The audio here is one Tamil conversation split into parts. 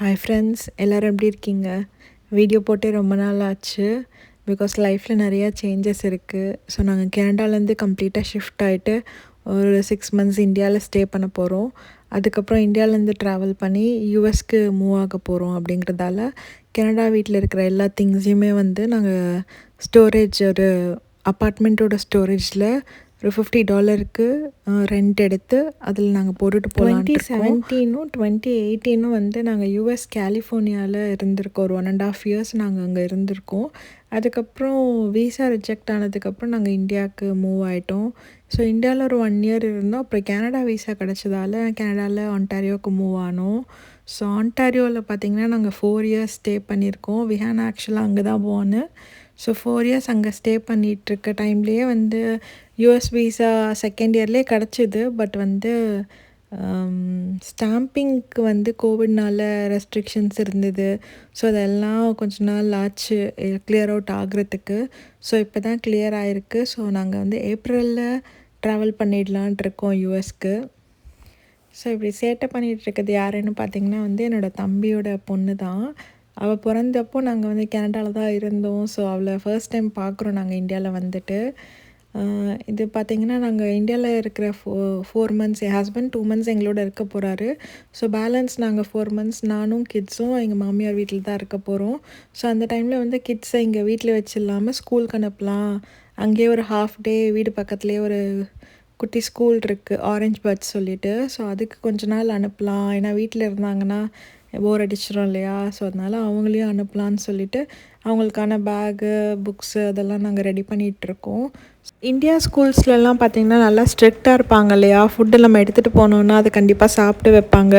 ஹாய் ஃப்ரெண்ட்ஸ் எல்லோரும் எப்படி இருக்கீங்க? வீடியோ போட்டே ரொம்ப நாள் ஆச்சு பிகாஸ் லைஃப்பில் நிறையா சேஞ்சஸ் இருக்குது ஸோ நாங்கள் கனடாலேருந்து கம்ப்ளீட்டாக ஷிஃப்ட் ஆகிட்டு ஒரு சிக்ஸ் மந்த்ஸ் இந்தியாவில் ஸ்டே பண்ண போகிறோம் அதுக்கப்புறம் இந்தியாவிலேருந்து ட்ராவல் பண்ணி யூஎஸ்க்கு மூவ் ஆக போகிறோம் அப்படிங்கிறதால கனடா வீட்டில் இருக்கிற எல்லா திங்ஸையுமே வந்து நாங்கள் ஸ்டோரேஜ் ஒரு அப்பார்ட்மெண்ட்டோட ஸ்டோரேஜில் ஒரு ஃபிஃப்டி டாலருக்கு ரெண்ட் எடுத்து அதில் நாங்கள் போட்டுட்டு போகலாம் டுவெண்ட்டி செவன்டீனும் டுவெண்ட்டி எயிட்டீனும் வந்து நாங்கள் யூஎஸ் கலிஃபோர்னியாவில் இருந்திருக்கோம். ஒரு ஒன் அண்ட் ஆஃப் இயர்ஸ் நாங்கள் அங்கே இருந்திருக்கோம். அதுக்கப்புறம் விசா ரிஜெக்ட் ஆனதுக்கப்புறம் நாங்கள் இந்தியாவுக்கு மூவ் ஆகிட்டோம் ஸோ இந்தியாவில் ஒரு ஒன் இயர் இருந்தோம். அப்புறம் கனடா விசா கிடச்சதால கனடாவில் ஆன்டாரியோவுக்கு மூவ் ஆனோம். ஸோ ஆன்டாரியோவில் பார்த்திங்கன்னா நாங்கள் ஃபோர் இயர்ஸ் ஸ்டே பண்ணியிருக்கோம். விஹான் ஆக்சுவலாக அங்கே தான் போனேன் ஸோ ஃபோர் இயர்ஸ் அங்கே ஸ்டே பண்ணிகிட்ருக்க டைம்லேயே வந்து யூஎஸ் விசா செகண்ட் இயர்லேயே கிடச்சிது பட் வந்து um, ஸ்டாம்பிங்க்கு வந்து கோவிட்னால ரெஸ்ட்ரிக்ஷன்ஸ் இருந்தது. ஸோ அதெல்லாம் கொஞ்ச நாள் ஆச்சு கிளியர் அவுட் ஆகிறதுக்கு. ஸோ இப்போ தான் கிளியர் ஆகிருக்கு ஸோ நாங்கள் வந்து ஏப்ரலில் ட்ராவல் பண்ணிடலான் இருக்கோம் யூஎஸ்க்கு ஸோ இப்படி சேட்டை பண்ணிகிட்டு இருக்கிறது யாருன்னு பார்த்தீங்கன்னா வந்து என்னோடய தம்பியோட பொண்ணு தான். அவள் பிறந்தப்போ நாங்கள் வந்து கனடாவில் தான் இருந்தோம். ஸோ அவளை ஃபர்ஸ்ட் டைம் பார்க்குறோம் நாங்கள் இந்தியாவில் வந்துட்டு. இது பார்த்திங்கன்னா நாங்கள் இந்தியாவில் இருக்கிற ஃபோ ஃபோர் மந்த்ஸ் என் ஹஸ்பண்ட் டூ மந்த்ஸ் எங்களோட இருக்க போகிறாரு ஸோ பேலன்ஸ் நாங்கள் ஃபோர் மந்த்ஸ் நானும் கிட்ஸும் எங்கள் மாமியார் வீட்டில் தான் இருக்க போகிறோம் ஸோ அந்த டைமில் வந்து கிட்ஸை இங்கே வீட்டில் வச்சிடலாமல் ஸ்கூலுக்கு அனுப்பலாம். அங்கேயே ஒரு ஹாஃப் டே வீடு பக்கத்துலேயே ஒரு குட்டி ஸ்கூல் இருக்குது ஆரஞ்ச் பேர்ட்ஸ் சொல்லிவிட்டு ஸோ அதுக்கு கொஞ்ச நாள் அனுப்பலாம். ஏன்னா வீட்டில் இருந்தாங்கன்னா போர் அடிச்சிடும் இல்லையா? ஸோ அதனால் அவங்களையும் அனுப்பலான்னு சொல்லிவிட்டு அவங்களுக்கான பேகு புக்ஸு அதெல்லாம் நாங்கள் ரெடி பண்ணிகிட்ருக்கோம் இந்தியா ஸ்கூல்ஸ்லலாம் பார்த்திங்கன்னா நல்லா ஸ்ட்ரிக்டாக இருப்பாங்க இல்லையா? ஃபுட்டு நம்ம எடுத்துகிட்டு போனோன்னா அதை கண்டிப்பாக சாப்பிட்டு வைப்பாங்க.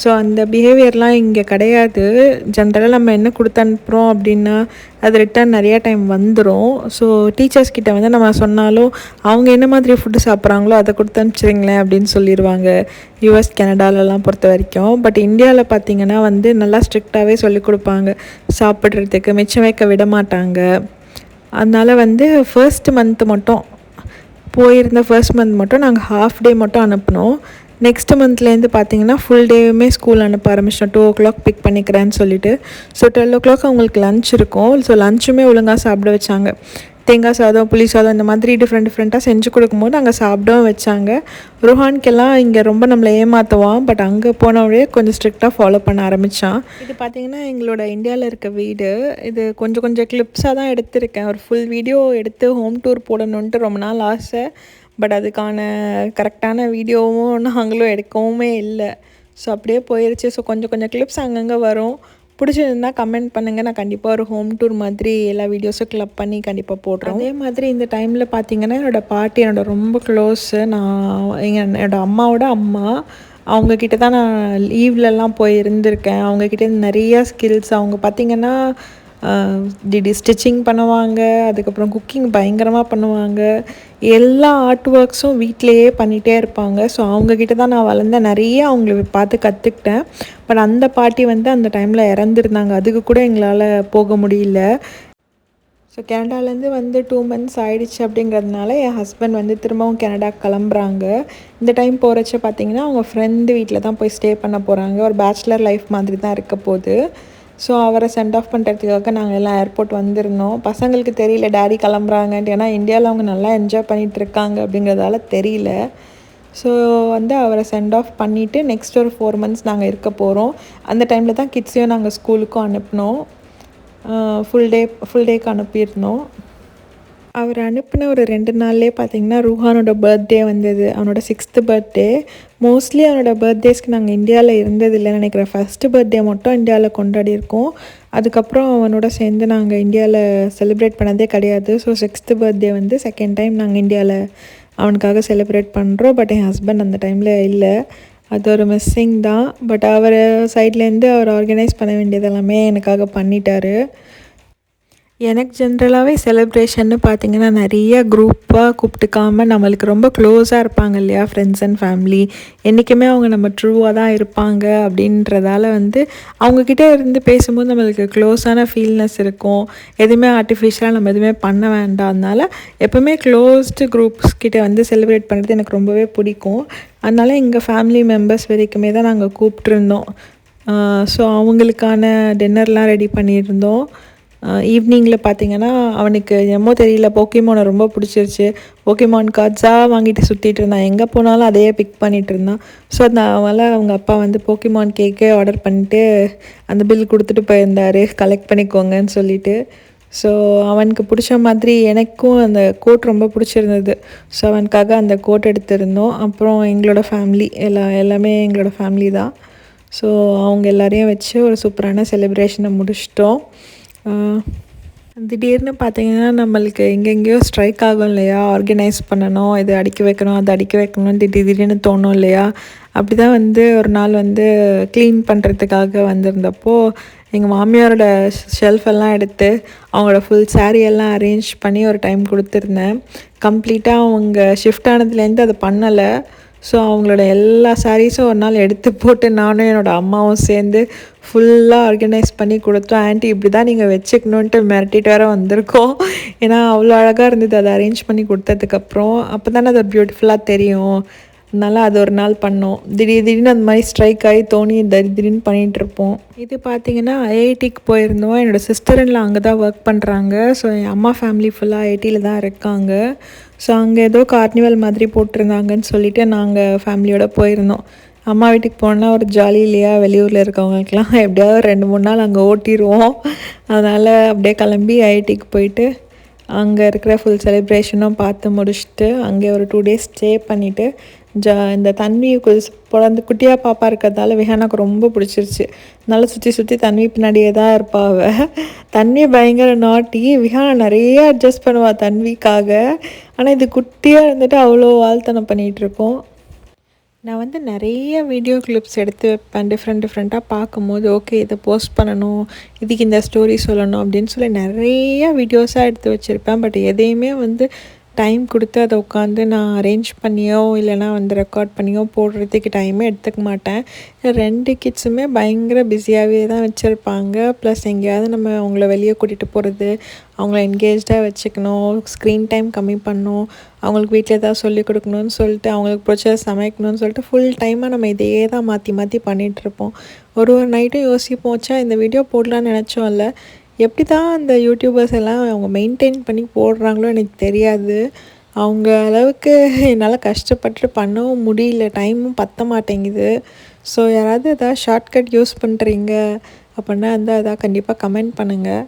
ஸோ அந்த பிஹேவியர்லாம் இங்கே கிடையாது. ஜென்ரலாக நம்ம என்ன கொடுத்து அனுப்புகிறோம் அப்படின்னா அது ரிட்டர்ன் நிறையா டைம் வந்துடும் ஸோ டீச்சர்ஸ் கிட்ட வந்து நம்ம சொன்னாலும் அவங்க என்ன மாதிரி ஃபுட்டு சாப்பிட்றாங்களோ அதை கொடுத்து அனுப்பிச்சிருங்களேன் அப்படின்னு சொல்லிடுவாங்க யூஎஸ் கனடாலலாம் பொறுத்த வரைக்கும். பட் இந்தியாவில் பார்த்திங்கன்னா வந்து நல்லா ஸ்ட்ரிக்டாகவே சொல்லிக் கொடுப்பாங்க. சாப்பிட்றதுக்கு மிச்சம் வைக்க விட மாட்டாங்க அதனால் வந்து ஃபர்ஸ்ட் மந்த்து மட்டும் போயிருந்த ஃபர்ஸ்ட் மந்த் மட்டும் நாங்கள் ஹாஃப் டே மட்டும் அனுப்பினோம். நெக்ஸ்ட் மந்த்லேருந்து பார்த்தீங்கன்னா ஃபுல் டேவுமே ஸ்கூல் அனுப்ப ஆரம்பிச்சிட்டோம். டூ ஓ கிளாக் பிக் பண்ணிக்கிறேன்னு சொல்லிட்டு. ஸோ டுவெல் ஓ கிளாக் அவங்களுக்கு லஞ்ச் இருக்கும். ஸோ லஞ்சுமே ஒழுங்காக சாப்பிட வச்சாங்க. தேங்காய் சாதம் புளி சாதம் இந்த மாதிரி டிஃப்ரெண்ட் டிஃப்ரெண்ட்டாக செஞ்சு கொடுக்கும்போது அங்கே சாப்பிடவும் வச்சாங்க. ருஹான்கெல்லாம் இங்கே ரொம்ப நம்மளை ஏமாற்றுவான் பட் அங்கே போனவழே கொஞ்சம் ஸ்ட்ரிக்டாக ஃபாலோ பண்ண ஆரம்பித்தான் இது பார்த்திங்கன்னா எங்களோட இந்தியாவில் இருக்க வீடு. இது கொஞ்சம் கொஞ்சம் கிளிப்ஸாக தான் எடுத்திருக்கேன். ஒரு ஃபுல் வீடியோ எடுத்து ஹோம் டூர் போடணுன்ட்டு ரொம்ப நாள் ஆசை. பட் அதுக்கான கரெக்டான வீடியோவும் நாங்களும் எடுக்கவுமே இல்லை. ஸோ அப்படியே போயிடுச்சு ஸோ கொஞ்சம் கொஞ்சம் கிளிப்ஸ் அங்கங்கே வரும். பிடிச்சிருந்தா கமெண்ட் பண்ணுங்கள் நான் கண்டிப்பாக ஒரு ஹோம் டூர் மாதிரி எல்லா வீடியோஸும் கிளப் பண்ணி கண்டிப்பாக போடுறோம் அதே மாதிரி இந்த டைமில் பார்த்தீங்கன்னா என்னோடய பாட்டி என்னோட ரொம்ப க்ளோஸு நான் எங்கள் என்னோடய அம்மாவோட அம்மா அவங்கக்கிட்ட தான் நான் லீவ்லலாம் போய் இருந்திருக்கேன் அவங்கக்கிட்ட நிறையா ஸ்கில்ஸ் அவங்க பார்த்திங்கன்னா திடீர் ஸ்டிச்சிங் பண்ணுவாங்க அதுக்கப்புறம் குக்கிங் பயங்கரமாக பண்ணுவாங்க. எல்லா ஆர்ட் ஒர்க்ஸும் வீட்டிலையே பண்ணிகிட்டே இருப்பாங்க. ஸோ அவங்கக்கிட்ட தான் நான் வளர்ந்தேன் நிறைய அவங்கள பார்த்து கற்றுக்கிட்டேன் பட் அந்த பாட்டி வந்து அந்த டைமில் இறந்துருந்தாங்க. அதுக்கு கூட எங்களால் போக முடியல. ஸோ கனடாலேருந்து வந்து டூ மந்த்ஸ் ஆயிடுச்சு அப்படிங்கிறதுனால என் ஹஸ்பண்ட் வந்து திரும்பவும் கனடா கிளம்புறாங்க. இந்த டைம் போகிறச்ச பார்த்தீங்கன்னா அவங்க ஃப்ரெண்டு வீட்டில் தான் போய் ஸ்டே பண்ண போகிறாங்க ஒரு பேச்சுலர் லைஃப் மாதிரி தான் இருக்க போகுது. ஸோ அவரை சென்ட் ஆஃப் பண்ணுறதுக்காக நாங்கள் எல்லாம் ஏர்போர்ட் வந்திருந்தோம். பசங்களுக்கு தெரியல டேடி கிளம்புறாங்கன்ட்டு ஏன்னா இந்தியாவில் அவங்க நல்லா என்ஜாய் பண்ணிகிட்டு இருக்காங்க அப்படிங்கிறதால தெரியல. ஸோ வந்து அவரை சென்ட் ஆஃப் பண்ணிவிட்டு நெக்ஸ்ட் ஒரு ஃபோர் மந்த்ஸ் நாங்கள் இருக்க போகிறோம் அந்த டைமில் தான் கிட்ஸையும் நாங்கள் ஸ்கூலுக்கும் அனுப்பினோம். ஃபுல் டே ஃபுல் டேக்கு அனுப்பியிருந்தோம். அவர் அனுப்பின ஒரு ரெண்டு நாள்லேயே பார்த்தீங்கன்னா ரூஹானோட பர்த்டே வந்தது. அவனோட சிக்ஸ்த்து பர்த்டே மோஸ்ட்லி அவனோட பர்த்டேஸ்க்கு நாங்கள் இந்தியாவில் இருந்ததில்லைன்னு நினைக்கிறேன். ஃபஸ்ட்டு பர்த்டே மட்டும் இந்தியாவில் கொண்டாடி இருக்கோம் அதுக்கப்புறம் அவனோட சேர்ந்து நாங்கள் இந்தியாவில் செலிப்ரேட் பண்ணதே கிடையாது. ஸோ சிக்ஸ்த்து பர்த்டே வந்து செகண்ட் டைம் நாங்கள் இந்தியாவில் அவனுக்காக செலிப்ரேட் பண்ணுறோம் பட் என் ஹஸ்பண்ட் அந்த டைமில் இல்லை. அது ஒரு மிஸ்ஸிங் தான். பட் அவர் சைட்லேருந்து அவர் ஆர்கனைஸ் பண்ண வேண்டியது எல்லாமே எனக்காக பண்ணிட்டாரு. எனக்கு ஜென்ரலாகவே செலிப்ரேஷன்னு பார்த்தீங்கன்னா நிறைய குரூப்பாக கூப்பிட்டுக்காமல் நம்மளுக்கு ரொம்ப க்ளோஸாக இருப்பாங்க இல்லையா ஃப்ரெண்ட்ஸ் அண்ட் ஃபேமிலி என்றைக்குமே அவங்க நம்ம ட்ரூவாக தான் இருப்பாங்க அப்படின்றதால வந்து அவங்கக்கிட்ட இருந்து பேசும்போது நம்மளுக்கு க்ளோஸான ஃபீல்னஸ் இருக்கும். எதுவுமே ஆர்டிஃபிஷியலாக நம்ம எதுவுமே பண்ண வேண்டாம் அதனால் எப்போவுமே க்ளோஸ்டு குரூப்ஸ் கிட்டே வந்து செலிப்ரேட் பண்ணுறது எனக்கு ரொம்பவே பிடிக்கும். அதனால் எங்கள் ஃபேமிலி மெம்பர்ஸ் வரைக்குமே தான் நாங்கள் கூப்பிட்ருந்தோம் ஸோ அவங்களுக்கான டின்னர்லாம் ரெடி பண்ணியிருந்தோம். ஈவினிங்கில் பார்த்தீங்கன்னா அவனுக்கு என்னமோ தெரியல போக்கிமோனை ரொம்ப பிடிச்சிருச்சு. போக்கிமான் கார்ட்ஸாக வாங்கிட்டு சுற்றிட்டு இருந்தான். எங்கே போனாலும் அதையே பிக் பண்ணிகிட்டு இருந்தான். ஸோ அதனால் அவங்க அப்பா வந்து போக்கிமான் கேக்கே ஆர்டர் பண்ணிட்டு அந்த பில் கொடுத்துட்டு போயிருந்தார். கலெக்ட் பண்ணிக்கோங்கன்னு சொல்லிட்டு. ஸோ அவனுக்கு பிடிச்ச மாதிரி எனக்கும் அந்த கோட் ரொம்ப பிடிச்சிருந்தது. ஸோ அவனுக்காக அந்த கோட் எடுத்திருந்தோம். அப்புறம் எங்களோட ஃபேமிலி எல்லா எல்லாமே எங்களோட ஃபேமிலி தான். ஸோ அவங்க எல்லாரையும் வச்சு ஒரு சூப்பரான செலிப்ரேஷனை முடிச்சிட்டோம். திடீர்னு பார்த்தீங்கன்னா நம்மளுக்கு எங்கெங்கேயோ ஸ்ட்ரைக் ஆகும் இல்லையா? ஆர்கனைஸ் பண்ணணும் இது அடிக்க வைக்கணும் அது அடிக்க வைக்கணும் திடீர் திடீர்னு தோணும் இல்லையா? அப்படி தான் வந்து ஒரு நாள் வந்து க்ளீன் பண்ணுறதுக்காக வந்திருந்தப்போ எங்கள் மாமியாரோட ஷெல்ஃப் எல்லாம் எடுத்து அவங்களோட ஃபுல் சாரியெல்லாம் அரேஞ்ச் பண்ணி ஒரு டைம் கொடுத்துருந்தேன். கம்ப்ளீட்டாக அவங்க ஷிஃப்ட் ஆனதுலேருந்து அதை பண்ணலை. ஸோ அவங்களோட எல்லா சாரீஸும் ஒரு நாள் எடுத்து போட்டு நானும் என்னோடய அம்மாவும் சேர்ந்து ஃபுல்லாக ஆர்கனைஸ் பண்ணி கொடுத்தோம். ஆன்ட்டி இப்படி தான் நீங்கள் வச்சுக்கணுன்ட்டு மிரட்டிட்டு வர வந்திருக்கோம். ஏன்னா அவ்வளோ அழகாக இருந்தது. அதை அரேஞ்ச் பண்ணி கொடுத்ததுக்கப்புறம் அப்போ தானே அது பியூட்டிஃபுல்லாக தெரியும். அதனால் அது ஒரு நாள் பண்ணோம். திடீர் திடீர்னு அந்த மாதிரி ஸ்ட்ரைக் ஆகி தோணி திடீர்னு பண்ணிகிட்ருப்போம் இது பார்த்தீங்கன்னா ஐஐடிக்கு போயிருந்தோம். என்னோடய சிஸ்டரில் அங்கே தான் ஒர்க் பண்ணுறாங்க ஸோ என் அம்மா ஃபேமிலி ஃபுல்லாக ஐஐடியில் தான் இருக்காங்க. ஸோ அங்கே ஏதோ கார்னிவல் மாதிரி போட்டிருந்தாங்கன்னு சொல்லிட்டு நாங்கள் ஃபேமிலியோட போயிருந்தோம். அம்மா வீட்டுக்கு போனால் ஒரு ஜாலி இல்லையா? வெளியூரில் இருக்கவங்களுக்குலாம் எப்படியாவது ரெண்டு மூணு நாள் அங்கே ஓட்டிடுவோம் அதனால் அப்படியே கிளம்பி ஐஐடிக்கு போயிட்டு அங்கே இருக்கிற ஃபுல் செலிப்ரேஷனும் பார்த்து முடிச்சுட்டு அங்கே ஒரு டூ டேஸ் ஸ்டே பண்ணிவிட்டு ஜா இந்த தன்வி பிறந்து குட்டியாக பாப்பா இருக்கிறதால விஹானாக்கு ரொம்ப பிடிச்சிருச்சு. நல்லா சுற்றி சுற்றி தன்வி பின்னாடியே தான் இருப்பா அவ. தன்வி பயங்கர நாட்டி விஹானா நிறைய அட்ஜஸ்ட் பண்ணுவாள் தன்விக்காக. ஆனால் இது குட்டியாக இருந்துட்டு அவ்வளோ வாழ்த்தனம் பண்ணிகிட்ருக்கோம் நான் வந்து நிறைய வீடியோ கிளிப்ஸ் எடுத்து வைப்பேன். டிஃப்ரெண்ட் டிஃப்ரெண்ட்டாக பார்க்கும்போது ஓகே இதை போஸ்ட் பண்ணணும். இதுக்கு இந்த ஸ்டோரி சொல்லணும் அப்படின்னு சொல்லி நிறைய வீடியோஸாக எடுத்து வச்சுருப்பேன். பட் எதையுமே வந்து டைம் கொடுத்து அதை உட்காந்து நான் அரேஞ்ச் பண்ணியோ இல்லைனா வந்து ரெக்கார்ட் பண்ணியோ போடுறதுக்கு டைமே எடுத்துக்க மாட்டேன். ரெண்டு கிட்ஸுமே பயங்கர பிஸியாகவே தான் வச்சுருப்பாங்க. ப்ளஸ் எங்கேயாவது நம்ம அவங்கள வெளியே கூட்டிகிட்டு போகிறது அவங்கள என்கேஜாக வச்சுக்கணும் ஸ்க்ரீன் டைம் கம்மி பண்ணணும் அவங்களுக்கு வீட்டில் ஏதாவது சொல்லிக் கொடுக்கணும்னு சொல்லிட்டு அவங்களுக்கு பிடிச்ச சமைக்கணும்னு சொல்லிட்டு ஃபுல் டைமாக நம்ம இதையே தான் மாற்றி மாற்றி பண்ணிகிட்ருப்போம் ஒரு ஒரு நைட்டும் யோசிப்போம் வச்சா இந்த வீடியோ போடலான்னு நினச்சோம்ல. எப்படி தான் அந்த யூடியூபர்ஸ் எல்லாம் அவங்க மெயின்டைன் பண்ணி போடுறாங்களோ எனக்கு தெரியாது. அவங்க அளவுக்கு என்னால் கஷ்டப்பட்டு பண்ணவும் முடியல. டைமும் பத்த மாட்டேங்குது. ஸோ யாராவது எதாவது ஷார்ட்கட் யூஸ் பண்ணுறீங்க அப்படின்னா இருந்தால் எதாவது கண்டிப்பாக கமெண்ட் பண்ணுங்கள்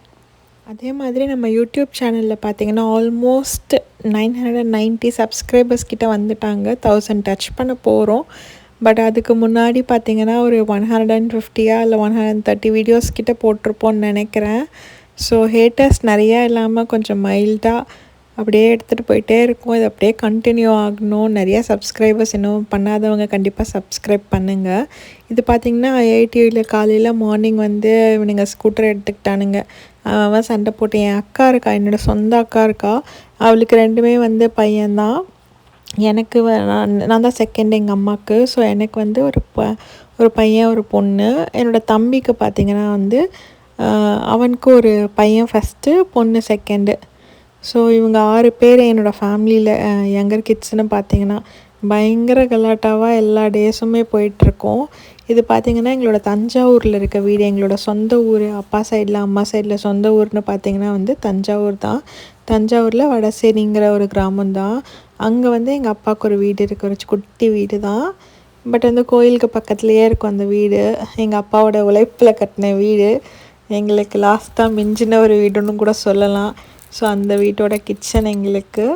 அதே மாதிரி நம்ம யூடியூப் சேனலில் பார்த்தீங்கன்னா almost nine hundred ninety subscribers கிட்ட வந்துட்டாங்க. தௌசண்ட் டச் பண்ண போகிறோம் பட் அதுக்கு முன்னாடி பார்த்திங்கன்னா ஒரு ஒன் ஹண்ட்ரட் அண்ட் ஃபிஃப்டியா இல்லை one hundred and thirty videos கிட்ட போட்டிருப்போன்னு நினைக்கிறேன். ஸோ ஹேட்டர்ஸ் நிறையா இல்லாமல் கொஞ்சம் மைல்டாக அப்படியே எடுத்துகிட்டு போயிட்டே இருக்கும். இது அப்படியே கண்டினியூ ஆகணும். நிறையா சப்ஸ்கிரைபர்ஸ் இன்னும் பண்ணாதவங்க கண்டிப்பாக சப்ஸ்கிரைப் பண்ணுங்கள் இது பார்த்திங்கன்னா ஐஐடியில் காலையில் மார்னிங் வந்து இவனுங்க ஸ்கூட்டர் எடுத்துக்கிட்டானுங்க. அவன் சண்டை போட்டு என் அக்கா இருக்கா என்னோடய சொந்த அக்கா இருக்கா அவளுக்கு ரெண்டுமே வந்து பையன்தான். எனக்கு வ- நான் நான் தான் செகண்ட் எங்கள் அம்மாவுக்கு ஸோ எனக்கு வந்து ஒரு ப ஒரு பையன் ஒரு பொண்ணு. என்னோடய தம்பிக்கு பார்த்திங்கன்னா வந்து அவனுக்கு ஒரு பையன் ஃபஸ்ட்டு பொண்ணு செகண்டு ஸோ இவங்க ஆறு பேர் என்னோடய ஃபேமிலியில் யங்கர் கிட்ஸ்னு பார்த்தீங்கன்னா பயங்கர கலாட்டாவாக எல்லா டேஸுமே போயிட்டுருக்கோம். இது பார்த்திங்கன்னா எங்களோட தஞ்சாவூரில் இருக்க வீடு. எங்களோட சொந்த ஊர். அப்பா சைடில் அம்மா சைடில் சொந்த ஊர்னு பார்த்தீங்கன்னா வந்து தஞ்சாவூர் தான். தஞ்சாவூரில் வடசேரிங்கிற ஒரு கிராமம் தான். அங்கே வந்து எங்கள் அப்பாவுக்கு ஒரு வீடு இருக்குது ஒரு குட்டி வீடு தான் பட் அந்த கோயிலுக்கு பக்கத்துலேயே இருக்கும் அந்த வீடு. எங்கள் அப்பாவோட உழைப்பில் கட்டின வீடு. எங்களுக்கு லாஸ்ட்டாக மிஞ்சின ஒரு வீடுன்னு கூட சொல்லலாம். ஸோ அந்த வீட்டோட கிச்சன் எங்களுக்கு.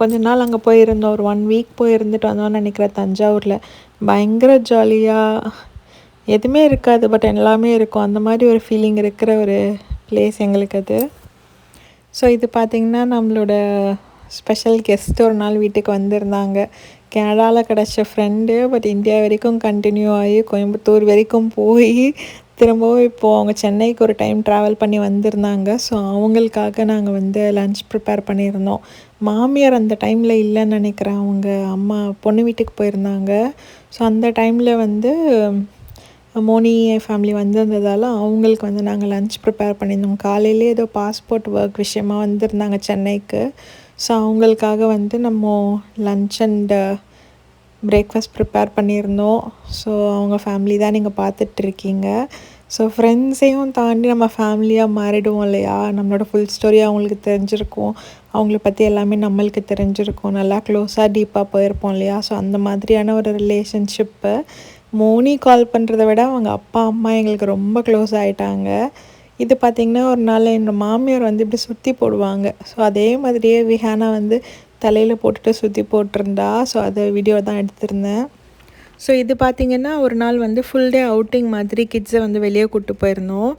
கொஞ்ச நாள் அங்கே போயிருந்தோம். ஒரு ஒன் வீக் போயிருந்துட்டு வந்தோம்னு நினைக்கிறேன் தஞ்சாவூரில். பயங்கர ஜாலியாக எதுவுமே இருக்காது பட் எல்லாமே இருக்கும். அந்த மாதிரி ஒரு ஃபீலிங் இருக்கிற ஒரு பிளேஸ் எங்களுக்கு அது. ஸோ இது பார்த்திங்கன்னா நம்மளோட ஸ்பெஷல் கெஸ்ட் ஒரு நாள் வீட்டுக்கு வந்திருந்தாங்க. கனடாவில் கிடச்ச ஃப்ரெண்டு பட் இந்தியா வரைக்கும் கண்டினியூ ஆகி கோயம்புத்தூர் வரைக்கும் போய் திரும்பவும் இப்போது அவங்க சென்னைக்கு ஒரு டைம் ட்ராவல் பண்ணி வந்திருந்தாங்க. ஸோ அவங்களுக்காக நாங்கள் வந்து லன்ச் ப்ரிப்பேர் பண்ணியிருந்தோம். மாமியார் அந்த டைமில் இல்லைன்னு நினைக்கிறேன். அவங்க அம்மா பொண்ணு வீட்டுக்கு போயிருந்தாங்க. ஸோ அந்த டைமில் வந்து மோனி ஃபேமிலி வந்திருந்ததால் அவங்களுக்கு வந்து நாங்கள் லன்ச் ப்ரிப்பேர் பண்ணியிருந்தோம். காலையிலே ஏதோ பாஸ்போர்ட் ஒர்க் விஷயமா வந்திருந்தாங்க சென்னைக்கு. ஸோ அவங்களுக்காக வந்து நம்ம லன்ச் அண்ட் பிரேக்ஃபாஸ்ட் ப்ரிப்பேர் பண்ணியிருந்தோம். ஸோ அவங்க ஃபேமிலி தான் நீங்கள் பார்த்துட்ருக்கீங்க. ஸோ ஃப்ரெண்ட்ஸையும் தாண்டி நம்ம ஃபேமிலியாக மாறிடுவோம் இல்லையா? நம்மளோட ஃபுல் ஸ்டோரி அவங்களுக்கு தெரிஞ்சிருக்கும். அவங்கள பற்றி எல்லாமே நம்மளுக்கு தெரிஞ்சிருக்கும். நல்லா க்ளோஸாக டீப்பாக போயிருப்போம் இல்லையா? ஸோ அந்த மாதிரியான ஒரு ரிலேஷன்ஷிப்பு மோனி கால் பண்ணுறத விட அவங்க அப்பா அம்மா எங்களுக்கு ரொம்ப க்ளோஸ் ஆகிட்டாங்க இது பார்த்திங்கன்னா ஒரு நாள் என்னோடய மாமியார் வந்து இப்படி சுற்றி போடுவாங்க. ஸோ அதே மாதிரியே விஹானா வந்து தலையில் போட்டுட்டு சுற்றி போட்டிருந்தா. ஸோ அதை வீடியோ தான் எடுத்திருந்தேன். ஸோ இது பார்த்திங்கன்னா ஒரு நாள் வந்து ஃபுல் டே அவுட்டிங் மாதிரி கிட்ஸை வந்து வெளியே கூப்பிட்டு போயிருந்தோம்.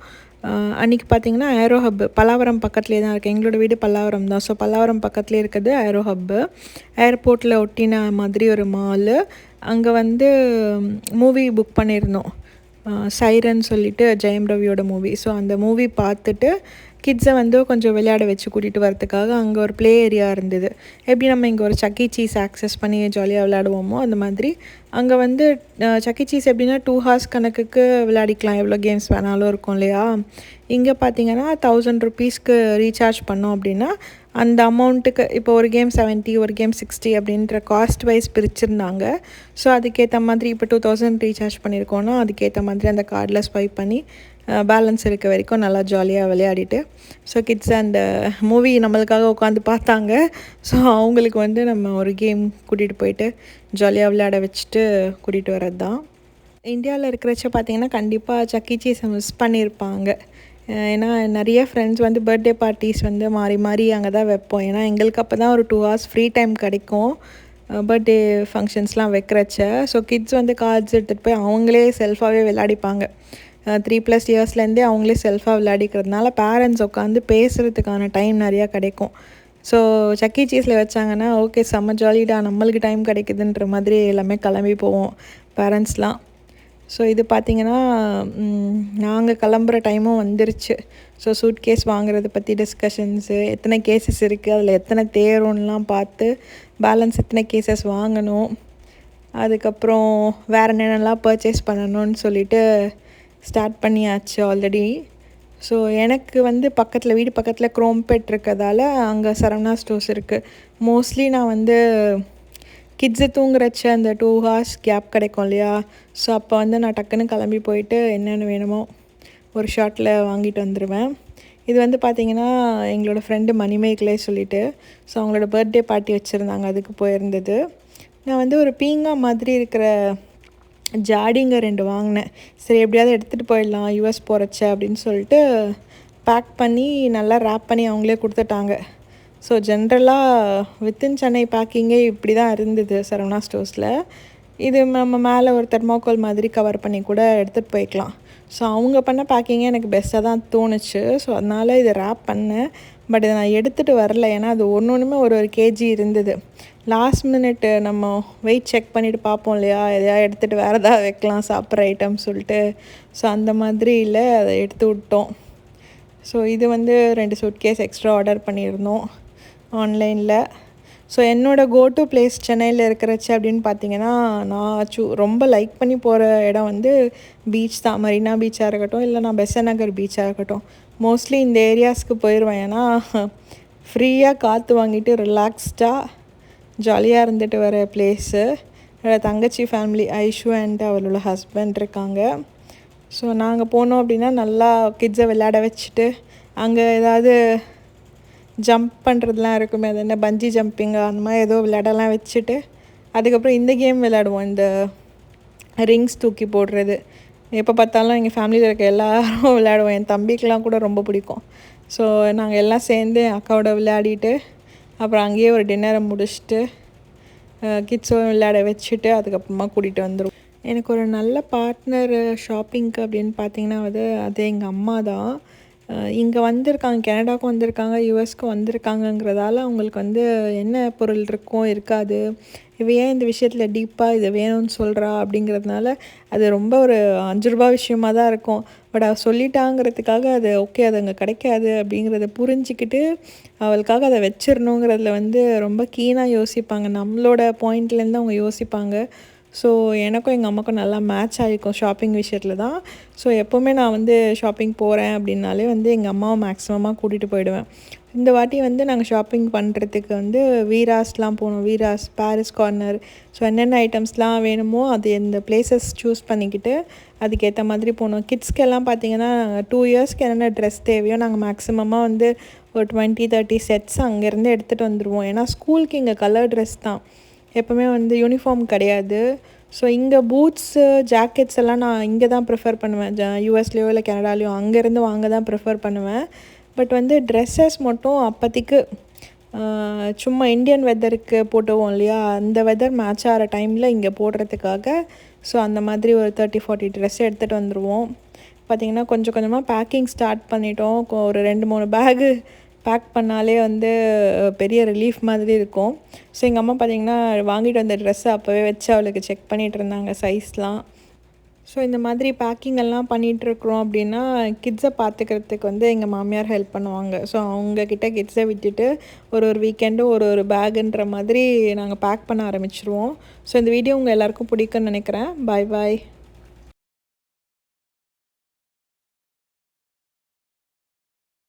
அன்றைக்கி பார்த்திங்கன்னா ஏரோ ஹப்பு பல்லாவரம் பக்கத்துலேயே தான் இருக்குது எங்களோட வீடு பல்லாவரம் தான். ஸோ பல்லாவரம் பக்கத்துலேயே இருக்கிறது ஏரோ ஹப்பு ஏர்போர்ட்டில் ஒட்டின மாதிரி ஒரு மாலு அங்கே வந்து மூவி புக் பண்ணியிருந்தோம். சைரன் சொல்லிட்டு ஜெயம் ரவியோட மூவி ஸோ அந்த மூவி பார்த்துட்டு கிட்ஸை வந்து கொஞ்சம் விளையாட வச்சு கூட்டிகிட்டு வரதுக்காக அங்கே ஒரு ப்ளே ஏரியா இருந்தது. எப்படி நம்ம இங்கே ஒரு சக்கி சீஸ் ஆக்சஸ் பண்ணி ஜாலியாக விளையாடுவோமோ அந்த மாதிரி. அங்கே வந்து சக்கி சீஸ் e. எப்படின்னா டூ ஹார்ஸ் கணக்குக்கு விளையாடிக்கலாம். எவ்வளோ கேம்ஸ் வேணாலும் இருக்கும் இல்லையா? இங்கே பார்த்தீங்கன்னா தௌசண்ட் ருபீஸ்க்கு ரீசார்ஜ் பண்ணோம் அப்படின்னா அந்த அமௌண்ட்டுக்கு இப்போ ஒரு கேம் செவன்ட்டி ஒரு கேம் சிக்ஸ்டி அப்படின்ற காஸ்ட் வைஸ் பிரிச்சிருந்தாங்க. ஸோ அதுக்கேற்ற மாதிரி இப்போ டூ தௌசண்ட் ரீசார்ஜ் பண்ணியிருக்கோன்னா அதுக்கேற்ற மாதிரி அந்த கார்டில் ஸ்வைப் பண்ணி பேலன்ஸ் இருக்க வரைக்கும் நல்லா ஜாலியாக விளையாடிட்டு ஸோ கிட்ஸ் அந்த மூவி நம்மளுக்காக உட்காந்து பார்த்தாங்க. ஸோ அவங்களுக்கு வந்து நம்ம ஒரு கேம் கூட்டிகிட்டு போயிட்டு ஜாலியாக விளையாட வச்சுட்டு கூட்டிகிட்டு வர்றது தான் இந்தியாவில் இருக்கிறச்ச பார்த்தீங்கன்னா கண்டிப்பாக சக்கி சீஸை e. மிஸ் பண்ணியிருப்பாங்க ஏன்னா நிறைய ஃப்ரெண்ட்ஸ் வந்து பர்த்டே பார்ட்டிஸ் வந்து மாறி மாறி அங்கே தான் வைப்போம். ஏன்னா எங்களுக்கு அப்போ தான் ஒரு டூ ஹவர்ஸ் ஃப்ரீ டைம் கிடைக்கும். பர்த்டே ஃபங்க்ஷன்ஸ்லாம் வைக்கிறச்ச. ஸோ கிட்ஸ் வந்து கார்ட்ஸ் எடுத்துகிட்டு போய் அவங்களே செல்ஃபாகவே விளையாடிப்பாங்க. த்ரீ ப்ளஸ் இயர்ஸ்லேருந்தே அவங்களே செல்ஃபாக விளையாடிக்கிறதுனால பேரண்ட்ஸ் உட்காந்து பேசுகிறதுக்கான டைம் நிறையா கிடைக்கும். ஸோ சக்கி சீஸில் வச்சாங்கன்னா ஓகே செம்ம ஜாலிடா நம்மளுக்கு டைம் கிடைக்குதுன்ற மாதிரி எல்லாமே கிளம்பி போவோம். பேரண்ட்ஸ்லாம் ஸோ இது பார்த்திங்கன்னா நாங்கள் கிளம்புற டைமும் வந்துருச்சு. ஸோ சூட் கேஸ் வாங்குறத பற்றி டிஸ்கஷன்ஸு எத்தனை கேசஸ் இருக்குது அதில் எத்தனை தேரும்லாம் பார்த்து பேலன்ஸ் எத்தனை கேசஸ் வாங்கணும் அதுக்கப்புறம் வேறு என்னென்னலாம் பர்ச்சேஸ் பண்ணணும்னு சொல்லிட்டு ஸ்டார்ட் பண்ணியாச்சு ஆல்ரெடி ஸோ எனக்கு வந்து பக்கத்தில் வீடு பக்கத்தில் குரோம்பேட் இருக்கிறதால அங்கே சரவணா ஸ்டோர்ஸ் இருக்குது மோஸ்ட்லி நான் வந்து கிட்ஸு தூங்குறச்ச அந்த டூ ஹார்ஸ் கேப் கிடைக்கும் இல்லையா? ஸோ அப்போ வந்து நான் டக்குன்னு கிளம்பி போயிட்டு என்னென்ன வேணுமோ ஒரு ஷார்ட்டில் வாங்கிட்டு வந்துடுவேன் இது வந்து பார்த்திங்கன்னா எங்களோட ஃப்ரெண்டு மணிமேகலே சொல்லிவிட்டு ஸோ அவங்களோட பர்த்டே பார்ட்டி வச்சுருந்தாங்க அதுக்கு போயிருந்தது. நான் வந்து ஒரு பீங்கா மாதிரி இருக்கிற ஜாடிங்க ரெண்டு வாங்கினேன். சரி எப்படியாவது எடுத்துகிட்டு போயிடலாம் யூஎஸ் போகிறச்ச அப்படின்னு சொல்லிட்டு பேக் பண்ணி நல்லா ரேப் பண்ணி அவங்களே கொடுத்துட்டாங்க. ஸோ ஜென்ரலாக வித்தின் சென்னை பேக்கிங்கே இப்படி தான் இருந்தது சரவணா ஸ்டோர்ஸில் இது நம்ம மேலே ஒரு தெர்மாக்கோல் மாதிரி கவர் பண்ணி கூட எடுத்துகிட்டு போய்க்கலாம். ஸோ அவங்க பண்ண பேக்கிங்கே எனக்கு பெஸ்ட்டாக தான் தோணுச்சு. ஸோ அதனால் இதை ரேப் பண்ணேன். பட் இதை நான் எடுத்துகிட்டு வரல. ஏன்னா அது ஒன்று ஒன்றுமே ஒரு ஒரு கேஜி இருந்தது. லாஸ்ட் மினிட்டு நம்ம வெயிட் செக் பண்ணிவிட்டு பார்ப்போம் இல்லையா? எதையா எடுத்துகிட்டு வேறு எதாவது வைக்கலாம் சாப்பிட்ற ஐட்டம் சொல்லிட்டு. ஸோ அந்த மாதிரி இல்லை. அதை எடுத்து விட்டோம். ஸோ இது வந்து ரெண்டு சூட் கேஸ் எக்ஸ்ட்ரா ஆர்டர் பண்ணியிருந்தோம். ஆன்லைனில் ஸோ என்னோடய கோ டு பிளேஸ் சென்னையில் இருக்கிறச்சு அப்படின்னு பார்த்தீங்கன்னா நான் சூ ரொம்ப லைக் பண்ணி போகிற இடம் வந்து பீச் தான். மரீனா பீச்சாக இருக்கட்டும் இல்லை நான் பெசநகர் நகர் பீச்சாக இருக்கட்டும். மோஸ்ட்லி இந்த ஏரியாஸ்க்கு போயிடுவேன் ஏன்னா ஃப்ரீயாக காற்று வாங்கிட்டு ரிலாக்ஸ்டாக ஜாலியாக இருந்துட்டு வர பிளேஸு என்னோடய தங்கச்சி ஃபேமிலி ஐஷு அண்ட் அவளோட ஹஸ்பண்ட் இருக்காங்க. ஸோ நாங்கள் போனோம் அப்படின்னா நல்லா கிட்ஸை விளையாட வச்சுட்டு அங்கே ஏதாவது ஜம்ப் பண்ணுறதுலாம் இருக்குமே அது என்ன பஞ்சி ஜம்பிங்கு அந்த மாதிரி ஏதோ விளையாடலாம் வச்சுட்டு அதுக்கப்புறம் இந்த கேம் விளையாடுவோம் இந்த ரிங்ஸ் தூக்கி போடுறது. எப்போ பார்த்தாலும் எங்கள் ஃபேமிலியில் இருக்க எல்லாரும் விளையாடுவோம். என் தம்பிக்கெலாம் கூட ரொம்ப பிடிக்கும். ஸோ நாங்கள் எல்லாம் சேர்ந்து அக்காவோட விளையாடிட்டு அப்புறம் அங்கேயே ஒரு டின்னரை முடிச்சுட்டு கிட்ஸும் விளையாட வச்சுட்டு அதுக்கப்புறமா கூட்டிகிட்டு வந்துடுவோம் எனக்கு ஒரு நல்ல பார்ட்னர் ஷாப்பிங்க்கு அப்படின்னு பார்த்தீங்கன்னா வந்து அது எங்கள் அம்மா தான். இங்கே வந்திருக்காங்க கனடாவுக்கும் வந்திருக்காங்க யூஎஸ்க்கும் வந்திருக்காங்கங்கிறதால அவங்களுக்கு வந்து என்ன பொருள் இருக்கும் இருக்காது. இவ ஏன் இந்த விஷயத்தில் டீப்பாக இதை வேணும்னு சொல்கிறா அப்படிங்கிறதுனால அது ரொம்ப ஒரு அஞ்சு ரூபா விஷயமாக தான் இருக்கும். பட் அவள் சொல்லிட்டாங்கிறதுக்காக அது ஓகே அது அங்கே கிடைக்காது அப்படிங்கிறத புரிஞ்சிக்கிட்டு அவளுக்காக அதை வச்சிடணுங்கிறதுல வந்து ரொம்ப கீனாக யோசிப்பாங்க. நம்மளோட பாயிண்ட்லேருந்து அவங்க யோசிப்பாங்க. ஸோ எனக்கும் எங்கள் அம்மாவுக்கும் நல்லா மேட்ச் ஆகிருக்கும் ஷாப்பிங் விஷயத்தில் தான். ஸோ எப்போவுமே நான் வந்து ஷாப்பிங் போகிறேன் அப்படின்னாலே வந்து எங்கள் அம்மாவை மேக்ஸிமமாக கூட்டிகிட்டு போயிடுவேன். இந்த வாட்டி வந்து நாங்கள் ஷாப்பிங் பண்ணுறதுக்கு வந்து வீராஸ்லாம் போனோம் வீராஸ் பாரிஸ் கார்னர் ஸோ என்னென்ன ஐட்டம்ஸ்லாம் வேணுமோ அது இந்த பிளேசஸ் சூஸ் பண்ணிக்கிட்டு அதுக்கேற்ற மாதிரி போனோம் கிட்ஸ்க்கெல்லாம் பார்த்தீங்கன்னா டூ இயர்ஸ்க்கு என்னென்ன ட்ரெஸ் தேவையோ நாங்கள் மேக்ஸிமமாக வந்து ஒரு டுவெண்ட்டி தேர்ட்டி செட்ஸ் அங்கேருந்து எடுத்துகிட்டு வந்துடுவோம் ஏன்னா ஸ்கூலுக்கு இங்கே கலர் ட்ரெஸ் தான். எப்போவுமே வந்து யூனிஃபார்ம் கிடையாது. ஸோ இங்கே பூட்ஸு ஜாக்கெட்ஸ் எல்லாம் நான் இங்கே தான் ப்ரிஃபர் பண்ணுவேன். ஜ யூஎஸ்லேயோ இல்லை கனடாலேயோ அங்கேருந்து வாங்க தான் ப்ரிஃபர் பண்ணுவேன். பட் வந்து ட்ரெஸ்ஸஸ் மட்டும் அப்போதைக்கு சும்மா இந்தியன் வெதருக்கு போட்டுவோம் இல்லையா? அந்த வெதர் மேட்ச் ஆகிற டைமில் இங்கே போடுறதுக்காக ஸோ அந்த மாதிரி ஒரு தேர்ட்டி ஃபார்ட்டி ட்ரெஸ் எடுத்துகிட்டு வந்துடுவோம் பார்த்திங்கன்னா கொஞ்சம் கொஞ்சமாக பேக்கிங் ஸ்டார்ட் பண்ணிட்டோம். ஒரு ரெண்டு மூணு பேகு பேக் பண்ணாலே வந்து பெரிய ரிலீஃப் மாதிரி இருக்கும். ஸோ எங்கள் அம்மா பார்த்திங்கன்னா வாங்கிட்டு வந்த ட்ரெஸ்ஸை அப்போவே வச்சு அவளுக்கு செக் பண்ணிகிட்டு இருந்தாங்க சைஸ்லாம் ஸோ இந்த மாதிரி பேக்கிங் எல்லாம் பண்ணிகிட்ருக்குறோம் அப்படின்னா கிட்ஸை பார்த்துக்கிறதுக்கு வந்து எங்கள் மாமியார் ஹெல்ப் பண்ணுவாங்க. ஸோ அவங்கக்கிட்ட கிட்ஸை விட்டுட்டு ஒரு ஒரு வீக்கெண்டு ஒரு ஒரு பேகுன்ற மாதிரி நாங்கள் பேக் பண்ண ஆரம்பிச்சிருவோம். ஸோ இந்த வீடியோ உங்கள் எல்லாேருக்கும் பிடிக்குன்னு நினைக்கிறேன். பாய் பாய்